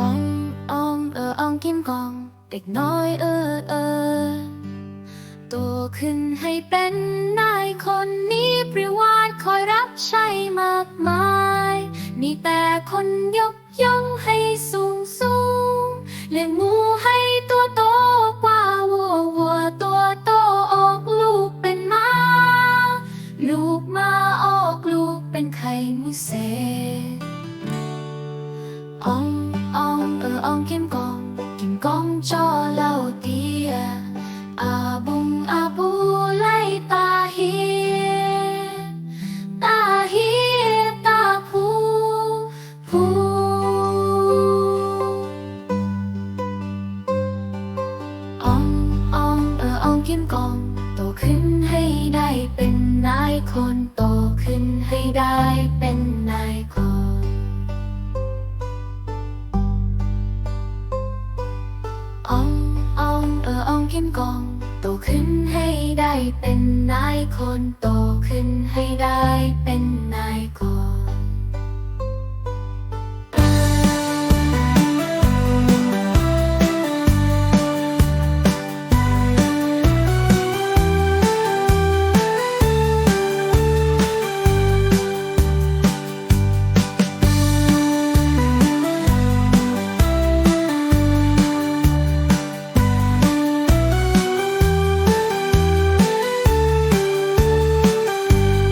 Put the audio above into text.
อองอองเอออองกิมกอง เด็กน้อยเออเออโตขึ้นให้เป็นนายคนนี้ปริวาสคอยรับใช้มากมายมีแต่คนยกย่องให้สูงสูงเลี้ยงหมูให้ตัวโตกว่าวัววัวตัวโตออกลูกเป็นม้าลูกมาออกลูกเป็นไข่มุเศ เอออองกิมกองกิมกองจอเล่าเตียอาบุงอาบูไลตาเฮียตาเฮียตาผูผูอองอองเอออองกิมกอง โตขึ้นให้ได้เป็นนายคนโตขึ้นให้ได้ เอออองกิมกอง โตขึ้นให้ได้เป็นนายคนโตขึ้นให้ได้เป็น